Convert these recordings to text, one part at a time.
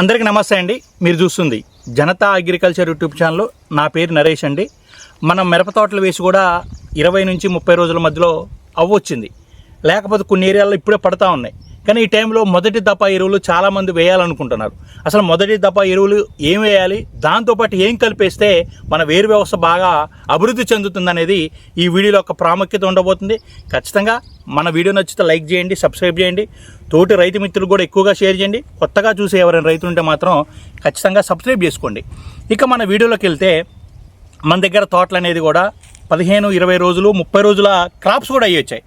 అందరికీ నమస్తే అండి. మీరు చూస్తుంది జనతా అగ్రికల్చర్ యూట్యూబ్ ఛానల్. నా పేరు నరేష్ అండి. మనం మిరప తోటలు వేసి కూడా ఇరవై నుంచి ముప్పై రోజుల మధ్యలో అవ్వొచ్చింది. లేకపోతే కొన్ని ఏరియాల్లో ఇప్పుడే పడతా ఉన్నాయి. కానీ ఈ టైంలో మొదటి దఫా ఎరువులు చాలామంది వేయాలనుకుంటున్నారు. అసలు మొదటి దఫా ఎరువులు ఏం వేయాలి? దాంతోపాటు ఏం కలిపేస్తే మన వేరు వ్యవస్థ బాగా అభివృద్ధి చెందుతుందనేది ఈ వీడియోలో ఒక ప్రాముఖ్యత ఉండబోతుంది. ఖచ్చితంగా మన వీడియో నచ్చితే లైక్ చేయండి సబ్స్క్రైబ్ చేయండి. తోటి రైతు మిత్రులు కూడా ఎక్కువగా షేర్ చేయండి. కొత్తగా చూసే ఎవరైనా రైతులు ఉంటే మాత్రం ఖచ్చితంగా సబ్స్క్రైబ్ చేసుకోండి. ఇక మన వీడియోలోకి వెళ్తే మన దగ్గర తోటలు అనేది కూడా పదిహేను ఇరవై రోజులు ముప్పై రోజుల క్రాప్స్ కూడా అయ్యి వచ్చాయి.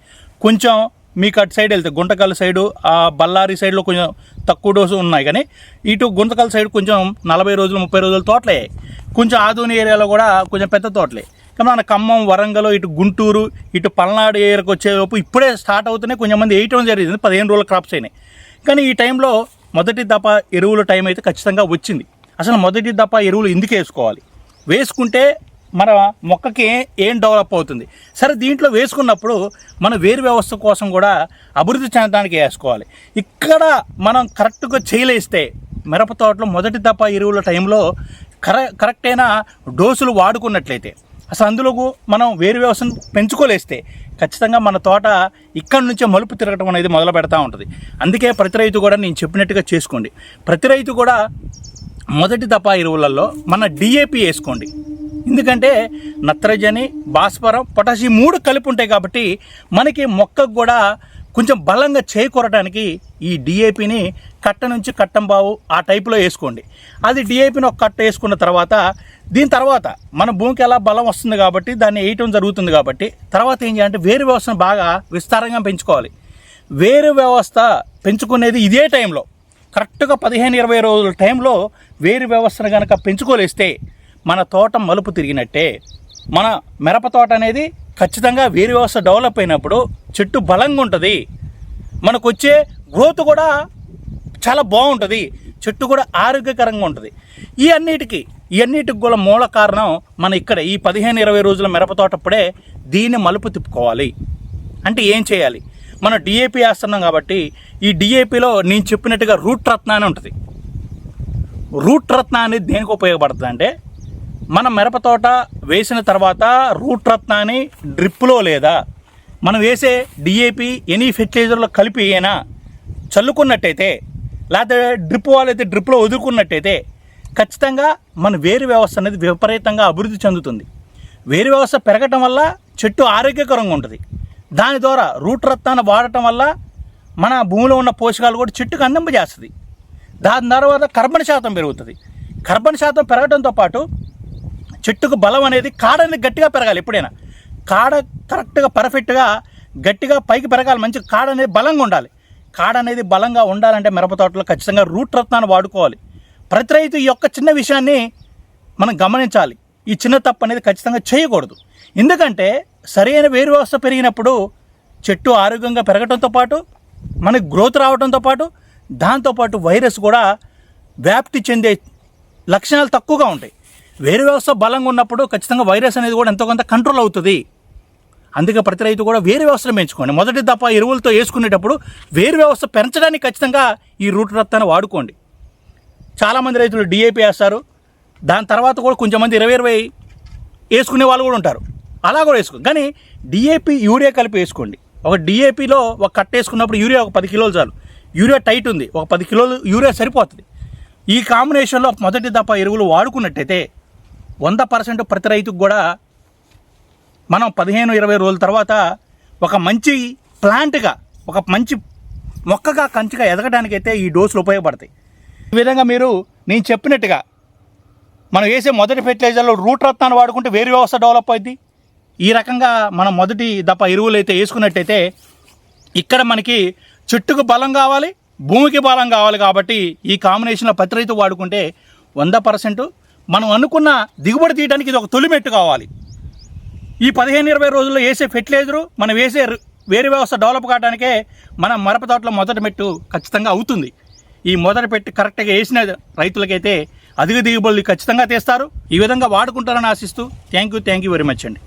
కొంచెం మీకు అటు సైడ్ వెళ్తే గుంటకల్ సైడు ఆ బళ్ళారి సైడ్లో కొంచెం తక్కువ డోసు ఉన్నాయి కానీ ఇటు గుంతకల్ సైడ్ కొంచెం నలభై రోజులు ముప్పై రోజులు తోటలే. కొంచెం ఆదోని ఏరియాలో కూడా కొంచెం పెద్ద తోటలే. కానీ మన ఖమ్మం వరంగల్ ఇటు గుంటూరు ఇటు పల్నాడు ఏరియాకి వచ్చేలోపు ఇప్పుడే స్టార్ట్ అవుతూనే కొంచెం మంది వేయటం జరిగింది పదిహేను రోజుల క్రాప్స్ అయినాయి. కానీ ఈ టైంలో మొదటి దప ఎరువుల టైం అయితే ఖచ్చితంగా వచ్చింది. అసలు మొదటి దప ఎరువులు ఎందుకు వేసుకోవాలి? వేసుకుంటే మన మొక్కకి ఏం డెవలప్ అవుతుంది? సరే దీంట్లో వేసుకున్నప్పుడు మన వేరు వ్యవస్థ కోసం కూడా అభివృద్ధి చెందడానికి వేసుకోవాలి. ఇక్కడ మనం కరెక్ట్గా చేయలేస్తే మిరప తోటలో మొదటి తప్ప ఎరువుల టైంలో కర కరెక్ట్ అయిన డోసులు వాడుకున్నట్లయితే అసలు అందులో మనం వేరు వ్యవస్థను పెంచుకోలేస్తే ఖచ్చితంగా మన తోట ఇక్కడి నుంచే మలుపు తిరగటం అనేది మొదలు పెడతా ఉంటుంది. అందుకే ప్రతి రైతు కూడా నేను చెప్పినట్టుగా చేసుకోండి. ప్రతి రైతు కూడా మొదటి దఫా ఎరువులలో మన డిఏపి వేసుకోండి. ఎందుకంటే నత్రజని భాస్వరం పొటాషియం మూడు కలిపి ఉంటాయి కాబట్టి మనకి మొక్కకు కూడా కొంచెం బలంగా చేకూరడానికి ఈ డిఏపిని కట్ట నుంచి కట్టం బావు ఆ టైపులో వేసుకోండి. అది డిఏపిని ఒక కట్ట వేసుకున్న తర్వాత దీని తర్వాత మన భూమికి ఎలా బలం వస్తుంది కాబట్టి దాన్ని వేయటం జరుగుతుంది కాబట్టి తర్వాత ఏం చేయాలంటే వేరు వ్యవస్థను బాగా విస్తారంగా పెంచుకోవాలి. వేరు వ్యవస్థ పెంచుకునేది ఇదే టైంలో. కరెక్ట్గా పదిహేను ఇరవై రోజుల టైంలో వేరు వ్యవస్థను కనుక పెంచుకోలేస్తే మన తోట మలుపు తిరిగినట్టే. మన మిరప తోట అనేది ఖచ్చితంగా వేరు వ్యవస్థ డెవలప్ అయినప్పుడు చెట్టు బలంగా ఉంటుంది. మనకు వచ్చే గ్రోత్ కూడా చాలా బాగుంటుంది. చెట్టు కూడా ఆరోగ్యకరంగా ఉంటుంది. ఈ అన్నిటికీ ఈ అన్నిటికి కూడా మూల కారణం మన ఇక్కడ ఈ పదిహేను ఇరవై రోజుల మిరప తోటప్పుడే దీన్ని మలుపు తిప్పుకోవాలి. అంటే ఏం చేయాలి? మనం డిఏపి వేస్తున్నాం కాబట్టి ఈ డిఏపిలో నేను చెప్పినట్టుగా రూట్ రత్న అని ఉంటుంది. రూట్ రత్న అనేది దేనికి ఉపయోగపడుతుంది అంటే మన మిరప తోట వేసిన తర్వాత రూట్ రత్నాన్ని డ్రిప్లో లేదా మనం వేసే డిఏపి ఎనీ ఫెర్టిలైజర్లో కలిపి అయినా చల్లుకున్నట్టయితే లేకపోతే డ్రిప్ వాళ్ళైతే డ్రిప్లో వదులుకున్నట్టయితే ఖచ్చితంగా మన వేరు వ్యవస్థ అనేది విపరీతంగా అభివృద్ధి చెందుతుంది. వేరు వ్యవస్థ పెరగటం వల్ల చెట్టు ఆరోగ్యకరంగా ఉంటుంది. దాని ద్వారా రూట్ రత్నాన్ని వాడటం వల్ల మన భూమిలో ఉన్న పోషకాలు కూడా చెట్టుకు అందింపజేస్తుంది. దాని తర్వాత కర్బన శాతం పెరుగుతుంది. కర్బన శాతం పెరగడంతో పాటు చెట్టుకు బలం అనేది కాడ అనేది గట్టిగా పెరగాలి ఎప్పుడైనా. కాడ కరెక్ట్గా పర్ఫెక్ట్గా గట్టిగా పైకి పెరగాలి మంచి కాడ అనేది బలంగా ఉండాలి. కాడ అనేది బలంగా ఉండాలంటే మిరప తోటలో ఖచ్చితంగా రూట్ రత్నాన్ని వాడుకోవాలి. ప్రతి రైతు ఈ యొక్క చిన్న విషయాన్ని మనం గమనించాలి. ఈ చిన్న తప్పు అనేది ఖచ్చితంగా చేయకూడదు. ఎందుకంటే సరైన వేరు వ్యవస్థ పెరిగినప్పుడు చెట్టు ఆరోగ్యంగా పెరగడంతో పాటు మనకి గ్రోత్ రావడంతో పాటు దాంతోపాటు వైరస్ కూడా వ్యాప్తి చెందే లక్షణాలు తక్కువగా ఉంటాయి. వేరు వ్యవస్థ బలంగా ఉన్నప్పుడు ఖచ్చితంగా వైరస్ అనేది కూడా ఎంతో కొంత కంట్రోల్ అవుతుంది. అందుకే ప్రతి రైతు కూడా వేరు వ్యవస్థను పెంచుకోండి. మొదటి దప్ప ఎరువులతో వేసుకునేటప్పుడు వేరు వ్యవస్థ పెంచడానికి ఖచ్చితంగా ఈ రూట్ రత్తాన్ని వాడుకోండి. చాలామంది రైతులు డిఏపి వేస్తారు. దాని తర్వాత కూడా కొంచెం మంది ఇరవై ఇరవై వేసుకునే వాళ్ళు కూడా ఉంటారు. అలా కూడా వేసుకో కానీ డిఏపి యూరియా కలిపి వేసుకోండి. ఒక డిఏపిలో ఒక కట్ట వేసుకున్నప్పుడు యూరియా ఒక పది కిలోలు చాలు. యూరియా టైట్ ఉంది. ఒక పది కిలోలు యూరియా సరిపోతుంది. ఈ కాంబినేషన్లో మొదటి దప్ప ఎరువులు వాడుకున్నట్టయితే వంద పర్సెంట్ ప్రతి రైతుకు కూడా మనం పదిహేను ఇరవై రోజుల తర్వాత ఒక మంచి ప్లాంట్గా ఒక మంచి మొక్కగా కంచిగా ఎదగడానికైతే ఈ డోసులు ఉపయోగపడతాయి. ఈ విధంగా మీరు నేను చెప్పినట్టుగా మనం వేసే మొదటి ఫెర్టిలైజర్లో రూట్ రత్నాన్ని వాడుకుంటే వేరు వ్యవస్థ డెవలప్ అయింది ఈ రకంగా మనం మొదటి దప్ప ఎరువులు అయితే వేసుకున్నట్టయితే ఇక్కడ మనకి చెట్టుకు బలం కావాలి భూమికి బలం కావాలి కాబట్టి ఈ కాంబినేషన్లో పత్తి రైతు వాడుకుంటే వంద పర్సెంట్ మనం అనుకున్న దిగుబడి తీయడానికి ఇది ఒక తొలిమెట్టు కావాలి. ఈ పదిహేను ఇరవై రోజుల్లో వేసే ఫెర్టిలైజరు మనం వేసే వేరే వేరు వ్యవస్థ డెవలప్ కావడానికే మన మరప తోటలో మొదటి మెట్టు ఖచ్చితంగా అవుతుంది. ఈ మొదటి పెట్టి కరెక్ట్గా వేసిన రైతులకైతే అధిక దిగుబడులు ఖచ్చితంగా తీస్తారు. ఈ విధంగా వాడుకుంటారని ఆశిస్తూ thank you thank you very much అండి.